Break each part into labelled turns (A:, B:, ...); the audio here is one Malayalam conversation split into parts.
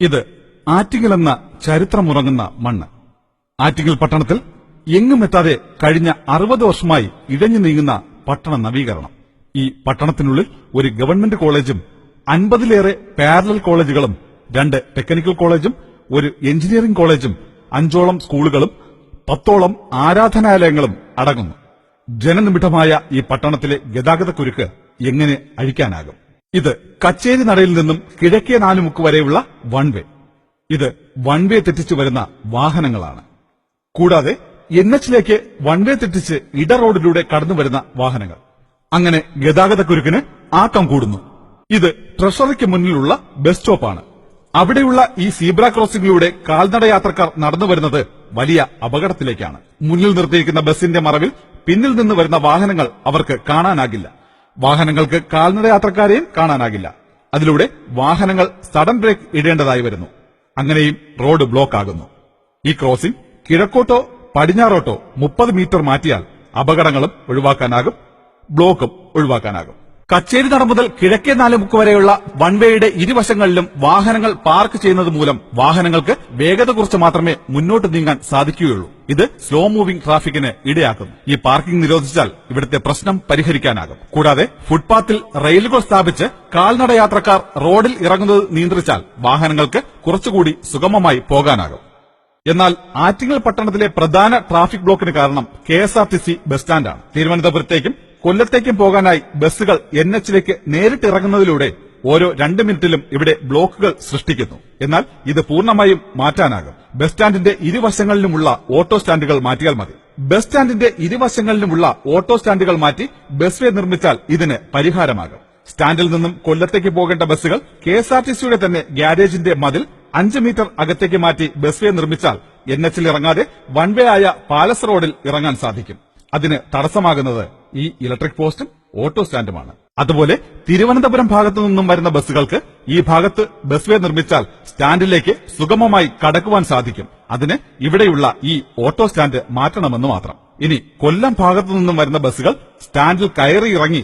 A: ഇത് ആറ്റിങ്ങൽ എന്ന ചരിത്രമുറങ്ങുന്ന മണ്ണ്. ആറ്റിങ്ങൽ പട്ടണത്തിൽ എങ്ങും എത്താതെ കഴിഞ്ഞ അറുപത് വർഷമായി ഇഴഞ്ഞു നീങ്ങുന്ന പട്ടണ നവീകരണം. ഈ പട്ടണത്തിനുള്ളിൽ ഒരു ഗവൺമെന്റ് കോളേജും അൻപതിലേറെ പാരലൽ കോളേജുകളും രണ്ട് ടെക്നിക്കൽ കോളേജും ഒരു എഞ്ചിനീയറിംഗ് കോളേജും അഞ്ചോളം സ്കൂളുകളും പത്തോളം ആരാധനാലയങ്ങളും അടങ്ങുന്നു. ജനനിമിഠമായ ഈ പട്ടണത്തിലെ ഗതാഗതക്കുരുക്ക് എങ്ങനെ അഴിക്കാനാകും? ഇത് കച്ചേരി നടയിൽ നിന്നും കിഴക്കേ നാലുമുക്ക് വരെയുള്ള വൺ വേ. ഇത് വൺ വേ തെറ്റിച്ചു വരുന്ന വാഹനങ്ങളാണ്. കൂടാതെ എൻ എച്ചിലേക്ക് വൺ വേ തെറ്റിച്ച് ഇട റോഡിലൂടെ കടന്നു വരുന്ന വാഹനങ്ങൾ. അങ്ങനെ ഗതാഗതക്കുരുക്കിന് ആക്കം കൂടുന്നു. ഇത് ട്രഷറിക്ക് മുന്നിലുള്ള ബസ് സ്റ്റോപ്പാണ്. അവിടെയുള്ള ഈ സീബ്ര ക്രോസിംഗിലൂടെ കാൽനട യാത്രക്കാർ നടന്നു വരുന്നത് വലിയ അപകടത്തിലേക്കാണ്. മുന്നിൽ നിർത്തിയിരിക്കുന്ന ബസിന്റെ മറവിൽ പിന്നിൽ നിന്ന് വരുന്ന വാഹനങ്ങൾ അവർക്ക് കാണാനാകില്ല. വാഹനങ്ങൾക്ക് കാൽനട യാത്രക്കാരെയും കാണാനാകില്ല. അതിലൂടെ വാഹനങ്ങൾ സഡൻ ബ്രേക്ക് ഇടേണ്ടതായി വരുന്നു. അങ്ങനെയും റോഡ് ബ്ലോക്ക് ആകുന്നു. ഈ ക്രോസിംഗ് കിഴക്കോട്ടോ പടിഞ്ഞാറോട്ടോ മുപ്പത് മീറ്റർ മാറ്റിയാൽ അപകടങ്ങളും ഒഴിവാക്കാനാകും ബ്ലോക്കും ഒഴിവാക്കാനാകും. കച്ചേരി നട മുതൽ കിഴക്കേ നാലുമുക്ക് വരെയുള്ള വൺവേയുടെ ഇരുവശങ്ങളിലും വാഹനങ്ങൾ പാർക്ക് ചെയ്യുന്നത് മൂലം വാഹനങ്ങൾക്ക് വേഗത കുറച്ച് മാത്രമേ മുന്നോട്ട് നീങ്ങാൻ സാധിക്കുകയുള്ളൂ. ഇത് സ്ലോ മൂവിംഗ് ട്രാഫിക്കിന് ഇടയാക്കും ഈ പാർക്കിംഗ് നിരോധിച്ചാൽ ഇവിടുത്തെ പ്രശ്നം പരിഹരിക്കാനാകും. കൂടാതെ ഫുട്പാത്തിൽ റെയിലുകൾ സ്ഥാപിച്ച് കാൽനട യാത്രക്കാർ റോഡിൽ ഇറങ്ങുന്നത് നിയന്ത്രിച്ചാൽ വാഹനങ്ങൾക്ക് കുറച്ചുകൂടി സുഗമമായി പോകാനാകും. എന്നാൽ ആറ്റിങ്ങൽ പട്ടണത്തിലെ പ്രധാന ട്രാഫിക് ബ്ലോക്കിന് കാരണം K S R T C bus സ്റ്റാൻഡാണ്. തിരുവനന്തപുരത്തേക്കും കൊല്ലത്തേക്കും പോകാനായി ബസ്സുകൾ എൻ എച്ചിലേക്ക് നേരിട്ടിറങ്ങുന്നതിലൂടെ ഓരോ രണ്ട് മിനിറ്റിലും ഇവിടെ ബ്ലോക്കുകൾ സൃഷ്ടിക്കുന്നു. എന്നാൽ ഇത് പൂർണമായും മാറ്റാനാകും. ബസ് സ്റ്റാൻഡിന്റെ ഇരുവശങ്ങളിലുമുള്ള ഓട്ടോ സ്റ്റാൻഡുകൾ മാറ്റിയാൽ മതി. ബസ് സ്റ്റാൻഡിന്റെ ഇരുവശങ്ങളിലുമുള്ള ഓട്ടോ സ്റ്റാൻഡുകൾ മാറ്റി ബസ് വേ നിർമ്മിച്ചാൽ ഇതിന് പരിഹാരമാകും. സ്റ്റാൻഡിൽ നിന്നും കൊല്ലത്തേക്ക് പോകേണ്ട ബസ്സുകൾ കെ എസ് ആർ ടി സിയുടെ തന്നെ ഗ്യാരേജിന്റെ മതിൽ അഞ്ച് മീറ്റർ അകത്തേക്ക് മാറ്റി ബസ് വേ നിർമ്മിച്ചാൽ എൻ എച്ചിൽ ഇറങ്ങാതെ വൺ വേ ആയ പാലസ് റോഡിൽ ഇറങ്ങാൻ സാധിക്കും. അതിന് തടസ്സമാകുന്നത് ഈ ഇലക്ട്രിക് പോസ്റ്റും ഓട്ടോ സ്റ്റാൻഡുമാണ്. അതുപോലെ തിരുവനന്തപുരം ഭാഗത്തു നിന്നും വരുന്ന ബസ്സുകൾക്ക് ഈ ഭാഗത്ത് ബസ് വേ നിർമ്മിച്ചാൽ സ്റ്റാൻഡിലേക്ക് സുഗമമായി കടക്കുവാൻ സാധിക്കും. അതിന് ഇവിടെയുള്ള ഈ ഓട്ടോ സ്റ്റാൻഡ് മാറ്റണമെന്ന് മാത്രം. ഇനി കൊല്ലം ഭാഗത്തു നിന്നും വരുന്ന ബസ്സുകൾ സ്റ്റാൻഡിൽ കയറി ഇറങ്ങി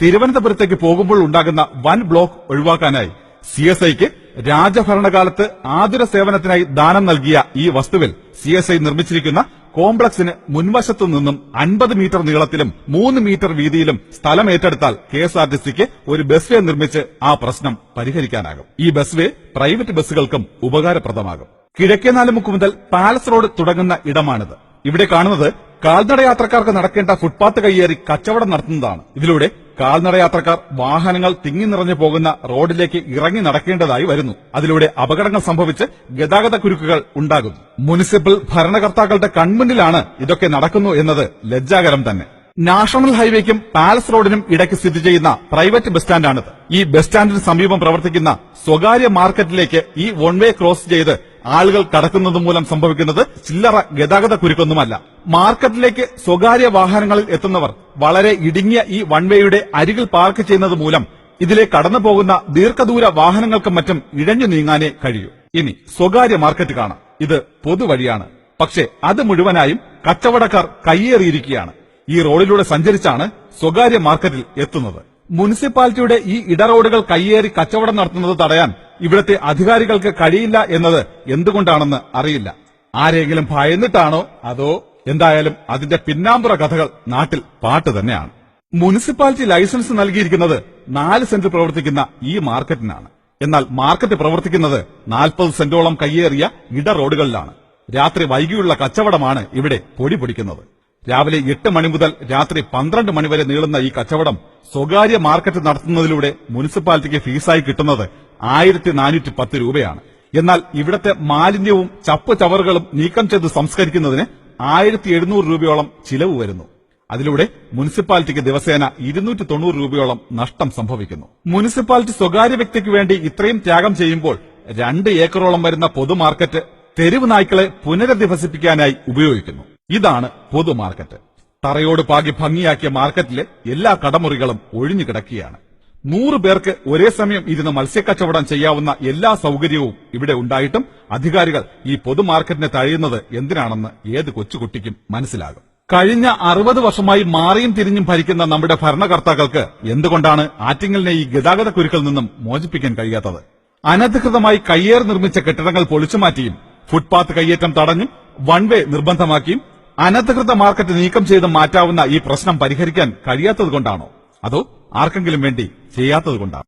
A: തിരുവനന്തപുരത്തേക്ക് പോകുമ്പോൾ ഉണ്ടാകുന്ന വൻ ബ്ലോക്ക് ഒഴിവാക്കാനായി സി എസ് ഐക്ക് രാജഭരണകാലത്ത് ആതുര സേവനത്തിനായി ദാനം നൽകിയ ഈ വസ്തുവിൽ സി എസ് ഐ നിർമ്മിച്ചിരിക്കുന്ന കോംപ്ലക്സിന് മുൻവശത്തു നിന്നും അൻപത് മീറ്റർ നീളത്തിലും മൂന്ന് മീറ്റർ വീതിയിലും സ്ഥലം ഏറ്റെടുത്താൽ കെ എസ് ആർ ടി സിക്ക് ഒരു ബസ് വേ നിർമ്മിച്ച് ആ പ്രശ്നം പരിഹരിക്കാനാകും. ഈ ബസ് വേ പ്രൈവറ്റ് ബസ്സുകൾക്കും ഉപകാരപ്രദമാകും. കിഴക്കേ നാലുമുക്ക് മുതൽ പാലസ് റോഡ് തുടങ്ങുന്ന ഇടമാണിത്. ഇവിടെ കാണുന്നത് കാൽനട യാത്രക്കാർക്ക് നടക്കേണ്ട ഫുട്പാത്ത് കയ്യേറി കച്ചവടം നടത്തുന്നതാണ്. ഇതിലൂടെ കാൽനട യാത്രക്കാർ വാഹനങ്ങൾ തിങ്ങി നിറഞ്ഞു പോകുന്ന റോഡിലേക്ക് ഇറങ്ങി നടക്കേണ്ടതായി വരുന്നു. അതിലൂടെ അപകടങ്ങൾ സംഭവിച്ച് ഗതാഗത കുരുക്കുകൾ ഉണ്ടാകുന്നു. മുനിസിപ്പൽ ഭരണകർത്താക്കളുടെ കൺമുന്നിലാണ് ഇതൊക്കെ നടക്കുന്നു എന്നത് ലജ്ജാകരം തന്നെ. നാഷണൽ ഹൈവേക്കും പാലസ് റോഡിനും ഇടയ്ക്ക് സ്ഥിതി ചെയ്യുന്ന പ്രൈവറ്റ് ബസ് സ്റ്റാൻഡാണിത്. ഈ ബസ് സ്റ്റാൻഡിന് സമീപം പ്രവർത്തിക്കുന്ന സ്വകാര്യ മാർക്കറ്റിലേക്ക് ഈ വൺ വേ ക്രോസ് ചെയ്ത് ആളുകൾ കടക്കുന്നത് മൂലം സംഭവിക്കുന്നത് ചില്ലറ ഗതാഗത കുരുക്കൊന്നുമല്ല. മാർക്കറ്റിലേക്ക് സ്വകാര്യ വാഹനങ്ങളിൽ എത്തുന്നവർ വളരെ ഇടുങ്ങിയ ഈ വൺവേയുടെ അരികിൽ പാർക്ക് ചെയ്യുന്നത് മൂലം ഇതിലെ കടന്നു പോകുന്ന ദീർഘദൂര വാഹനങ്ങൾക്കും മറ്റും ഇഴഞ്ഞു നീങ്ങാനേ കഴിയൂ. ഇനി സ്വകാര്യ മാർക്കറ്റ് കാണാം. ഇത് പൊതുവഴിയാണ്. പക്ഷേ അത് മുഴുവനായും കച്ചവടക്കാർ കയ്യേറിയിരിക്കുകയാണ്. ഈ റോഡിലൂടെ സഞ്ചരിച്ചാണ് സ്വകാര്യ മാർക്കറ്റിൽ എത്തുന്നത്. മുനിസിപ്പാലിറ്റിയുടെ ഈ ഇടറോഡുകൾ കയ്യേറി കച്ചവടം നടത്തുന്നത് തടയാൻ ഇവിടുത്തെ അധികാരികൾക്ക് കഴിയില്ല എന്നത് എന്തുകൊണ്ടാണെന്ന് അറിയില്ല. ആരെങ്കിലും ഭയന്നിട്ടാണോ അതോ എന്തായാലും അതിന്റെ പിന്നാമ്പുറ കഥകൾ നാട്ടിൽ പാട്ട് തന്നെയാണ്. മുനിസിപ്പാലിറ്റി ലൈസൻസ് നൽകിയിരിക്കുന്നത് നാല് സെന്റ് പ്രവർത്തിക്കുന്ന ഈ മാർക്കറ്റിനാണ്. എന്നാൽ മാർക്കറ്റ് പ്രവർത്തിക്കുന്നത് നാൽപ്പത് സെന്റോളം കയ്യേറിയ ഇട റോഡുകളിലാണ്. രാത്രി വൈകിയുള്ള കച്ചവടമാണ് ഇവിടെ പൊടി പൊടിക്കുന്നത്. രാവിലെ എട്ട് മണി മുതൽ രാത്രി പന്ത്രണ്ട് മണി വരെ നീളുന്ന ഈ കച്ചവടം സ്വകാര്യ മാർക്കറ്റ് നടത്തുന്നതിലൂടെ മുനിസിപ്പാലിറ്റിക്ക് ഫീസായി കിട്ടുന്നത് ആയിരത്തി നാനൂറ്റി പത്ത് രൂപയാണ്. എന്നാൽ ഇവിടത്തെ മാലിന്യവും ചപ്പ് ചവറുകളും നീക്കം ചെയ്ത് സംസ്കരിക്കുന്നതിന് ആയിരത്തി എഴുന്നൂറ് രൂപയോളം ചിലവ് വരുന്നു. അതിലൂടെ മുനിസിപ്പാലിറ്റിക്ക് ദിവസേന ഇരുന്നൂറ്റി തൊണ്ണൂറ് രൂപയോളം നഷ്ടം സംഭവിക്കുന്നു. മുനിസിപ്പാലിറ്റി സ്വകാര്യ വ്യക്തിക്ക് വേണ്ടി ഇത്രയും ത്യാഗം ചെയ്യുമ്പോൾ രണ്ട് ഏക്കറോളം വരുന്ന പൊതുമാർക്കറ്റ് തെരുവ് നായ്ക്കളെ പുനരധിവസിപ്പിക്കാനായി ഉപയോഗിക്കുന്നു. ഇതാണ് പൊതുമാർക്കറ്റ് തറയോട് പാകി ഭംഗിയാക്കിയ മാർക്കറ്റിലെ എല്ലാ കടമുറികളും ഒഴിഞ്ഞു കിടക്കുകയാണ് നൂറ് പേർക്ക് ഒരേ സമയം ഇരുന്ന് മത്സ്യക്കച്ചവടം ചെയ്യാവുന്ന എല്ലാ സൗകര്യവും ഇവിടെ ഉണ്ടായിട്ടും അധികാരികൾ ഈ പൊതുമാർക്കറ്റിനെ തഴയുന്നത് എന്തിനാണെന്ന് ഏത് കൊച്ചുകുട്ടിക്കും മനസ്സിലാകും. കഴിഞ്ഞ അറുപത് വർഷമായി മാറിയും തിരിഞ്ഞും ഭരിക്കുന്ന നമ്മുടെ ഭരണകർത്താക്കൾക്ക് എന്തുകൊണ്ടാണ് ആറ്റിങ്ങലിനെ ഈ ഗതാഗത കുരുക്കിൽ നിന്നും മോചിപ്പിക്കാൻ കഴിയാത്തത്? അനധികൃതമായി കയ്യേർ നിർമ്മിച്ച കെട്ടിടങ്ങൾ പൊളിച്ചുമാറ്റിയും ഫുട്പാത്ത് കയ്യേറ്റം തടഞ്ഞും വൺ വേ നിർബന്ധമാക്കിയും അനധികൃത മാർക്കറ്റ് നീക്കം ചെയ്ത് മാറ്റാവുന്ന ഈ പ്രശ്നം പരിഹരിക്കാൻ കഴിയാത്തതുകൊണ്ടാണോ അതോ ആർക്കെങ്കിലും വേണ്ടി ചെയ്യാത്തതുകൊണ്ടാണോ